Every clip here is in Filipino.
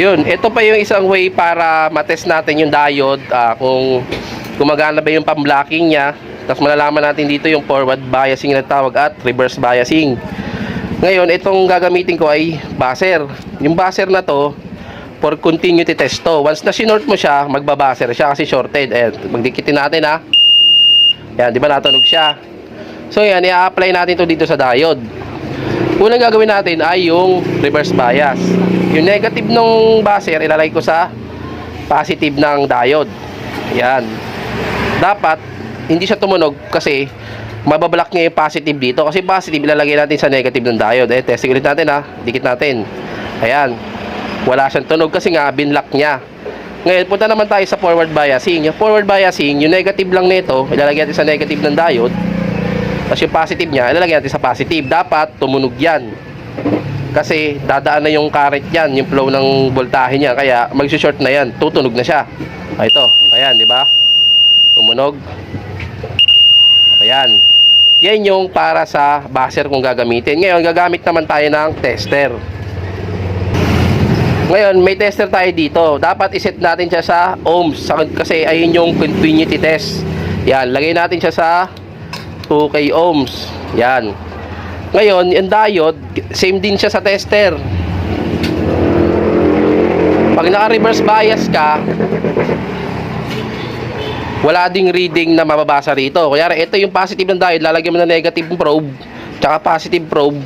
Yun, ito pa yung isang way para matest natin yung diode ah, kung gumagana ba yung pang-blocking niya. Tapos malalaman natin dito yung forward biasing na tawag at reverse biasing. Ngayon, itong gagamitin ko ay buzzer. Yung buzzer na to, for continuity test to. Once na sinort mo siya, magbabuzzer siya kasi shorted. Ayan, magdikitin natin ha. Yan, di ba natunog siya? So yan, i-apply natin to dito sa diode. Unang gagawin natin ay yung reverse bias. Yung negative ng buzzer, ilalagay ko sa positive ng diode. Yan. Dapat, hindi siya tumunog kasi mabablock niya yung positive dito. Kasi positive, ilalagay natin sa negative ng diode. Eh, testing ulit natin ha. Dikit natin. Ayan. Wala siyang tunog kasi nga, binlock niya. Ngayon, punta naman tayo sa forward biasing. Yung forward biasing, yung negative lang nito, ilalagay natin sa negative ng diode. Tapos yung positive niya, ilalagay natin sa positive. Dapat tumunog yan. Kasi dadaan na yung current yan, yung flow ng voltahe niya. Kaya magsi-short na yan, tutunog na siya. Ah, ito, ayan, di ba? Tumunog. Ayan. Yan yung para sa buzzer kung gagamitin. Ngayon, gagamit naman tayo ng tester. Ngayon, may tester tayo dito. Dapat iset natin siya sa ohms. Kasi ayun yung continuity test. Yan, lagay natin siya sa 2k ohms. Yan. Ngayon, yung diode, same din siya sa tester. Pag naka-reverse bias ka, wala ding reading na mababasa rito. Kaya ito yung positive ng diode, lalagyan mo ng negative probe, tsaka positive probe.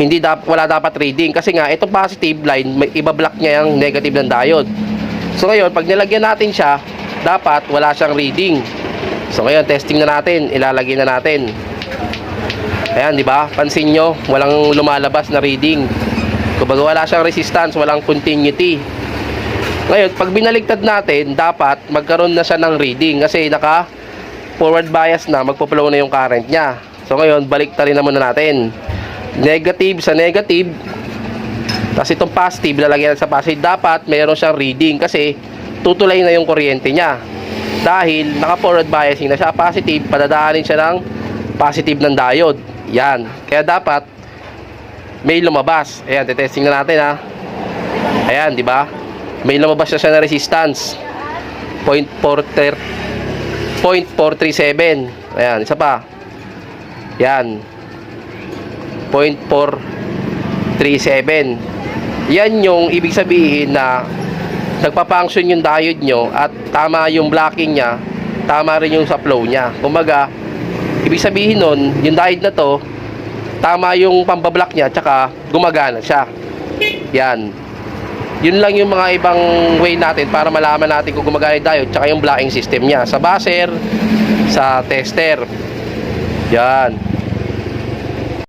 Hindi dap wala dapat reading kasi nga itong positive line, may iba-block niya yung negative ng diode. So ngayon, pag nilagyan natin siya, dapat wala siyang reading. So ngayon, testing na natin, ilalagay na natin. Ayan, di ba? Pansin nyo, walang lumalabas na reading. Kumbaga wala siyang resistance, walang continuity. Ngayon, pag binaligtad natin, dapat magkaroon na siya ng reading kasi naka forward bias na, magpo-flow na yung current niya. So ngayon, baliktarin na muna natin. Negative sa negative. Tapos itong positive, lalagyan sa positive. Dapat mayroon siyang reading kasi tutulay na yung kuryente niya. Dahil naka-forward biasing na siya, positive, padadaanin siya ng positive ng diode. Yan. Kaya dapat may lumabas. Ayan, testing na natin ha. Ayan, di ba? May lumabas na siya na resistance. 0.4 0.437. Ayan, isa pa. Yan. 0.437. Yan yung ibig sabihin na nagpa-function yung diode nyo at tama yung blocking niya, tama rin yung sa flow niya. Kumbaga, ibig sabihin nun, yung diode na to, tama yung pambablock niya, tsaka gumagana siya. Yan. Yun lang yung mga ibang way natin para malaman natin kung gumagana yung diode, tsaka yung blocking system niya. Sa buzzer, sa tester. Yan.